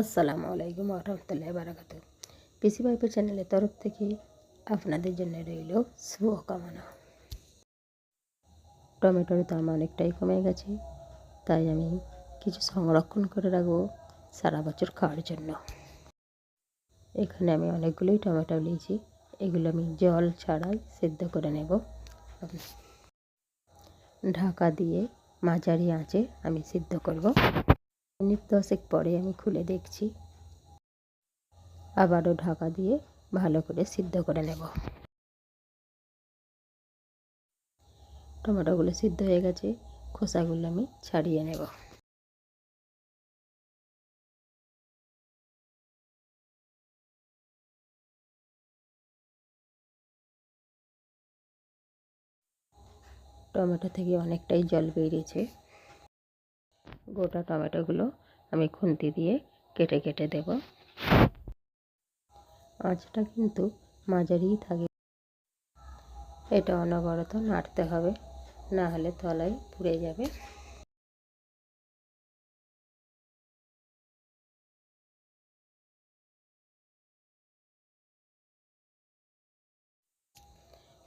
আসসালামু আলাইকুম রহমতুল্লাহ বারাকাত পিসি পাইপের চ্যানেলের তরফ থেকে আপনাদের জন্য রইল শুভকামনা। টমেটোর দাম অনেকটাই কমে গেছে, তাই আমি কিছু সংরক্ষণ করে রাখব সারা বছর খাওয়ার জন্য। এখানে আমি অনেকগুলোই টমেটো নিয়েছি, এগুলো আমি জল ছাড়াই সেদ্ধ করে নেব। ঢাকা দিয়ে মাঝারি আঁচে আমি সিদ্ধ করব। মিনিট দশেক পরে আমি খুলে দেখছি। আবারও ঢাকা দিয়ে ভালো করে সিদ্ধ করে নেব। টমেটোগুলো সিদ্ধ হয়ে গেছে, খোসাগুলো আমি ছাড়িয়ে নেব। টমেটো থেকে অনেকটাই জল বেরিয়েছে। গোটা টমেটোগুলো আমি খুন্তি দিয়ে কেটে কেটে দেব। আঁচটা কিন্তু মাঝারিই থাকে। এটা অনবরত নাড়তে হবে, না হলে তলায় পুড়ে যাবে।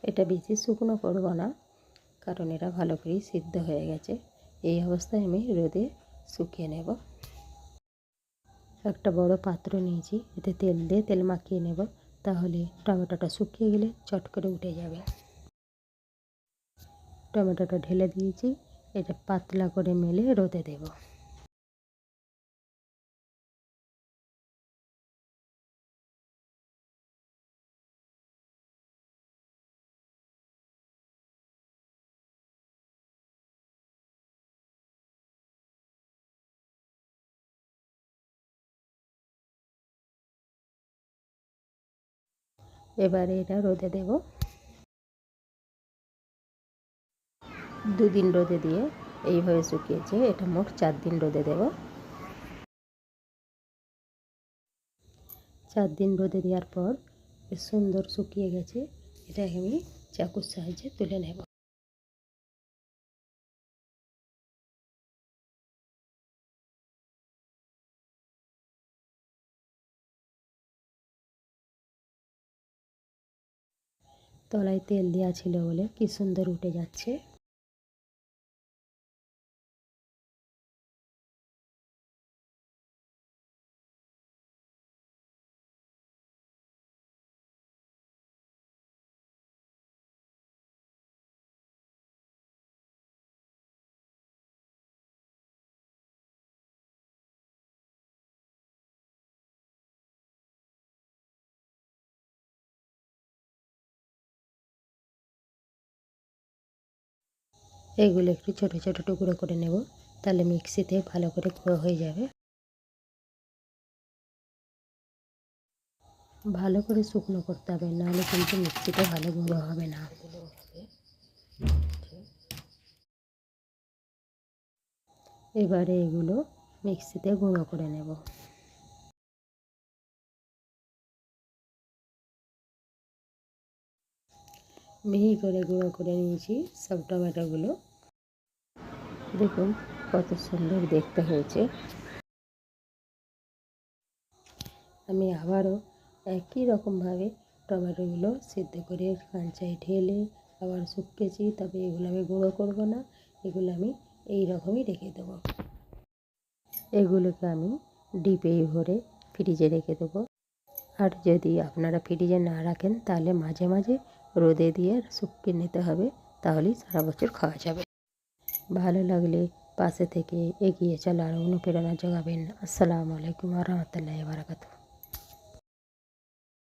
এটা বেশি শুকনো করব না, কারণ এটা ভালো করেই সিদ্ধ হয়ে গেছে। এই অবস্থায় আমি রোদে শুকিয়ে নেব। একটা বড় পাত্র নিয়েছি, এতে তেল দিয়ে তেল মাখিয়ে নেব, তাহলে টমেটোটা শুকিয়ে গেলে চট করে উঠে যাবে। টমেটোটা ঢেলে দিয়েছি, এটা পাতলা করে মেলে রোদে দেব। এবারে এটা রোদে দেব। দুদিন রোদে দিয়ে এইভাবে শুকিয়েছে। এটা মোট চার দিন রোদে দেব। চার দিন রোদে দেওয়ার পর সুন্দর শুকিয়ে গেছে। এটা আমি চাকুর সাহায্যে তুলে নেব। তলায় তেল দেওয়া ছিল বলে কি সুন্দর উঠে যাচ্ছে। এগুলো একটু ছোট ছোট টুকরো করে নেব। তাহলে মিক্সিতে ভালো করে গুঁড়ো হয়ে যাবে। ভালো করে শুকনো করতে হবে, নাহলে কিন্তু মিক্সিতে ভালো গুঁড়ো হবে না। এবারে এগুলো মিক্সিতে গুঁড়ো করে নেব। মিহি করে গুঁড়ো করে নিয়েছি সব টমেটোগুলো। দেখুন কত সুন্দর দেখতে হয়েছে। আমি আবারও একই রকমভাবে টমেটোগুলো সিদ্ধ করে কাঞ্চায় ঢেলে আবার শুকিয়েছি, তবে এগুলো আমি গুঁড়ো করব না, এগুলো আমি এই রকমই রেখে দেবো। এগুলোকে আমি ডিপে ভরে ফ্রিজে রেখে দেবো। আর যদি আপনারা ফ্রিজে না রাখেন, তাহলে মাঝে মাঝে রোদে দিয়ে শুকিয়ে নিতে হবে, তাহলেই সারা বছর খাওয়া যাবে। ভালো লাগলে পাশে থেকে এগিয়ে চলার অনুপ্রেরণা যোগাবেন। আসসালামু আলাইকুম রহমতুল্লাহ বারাকাতু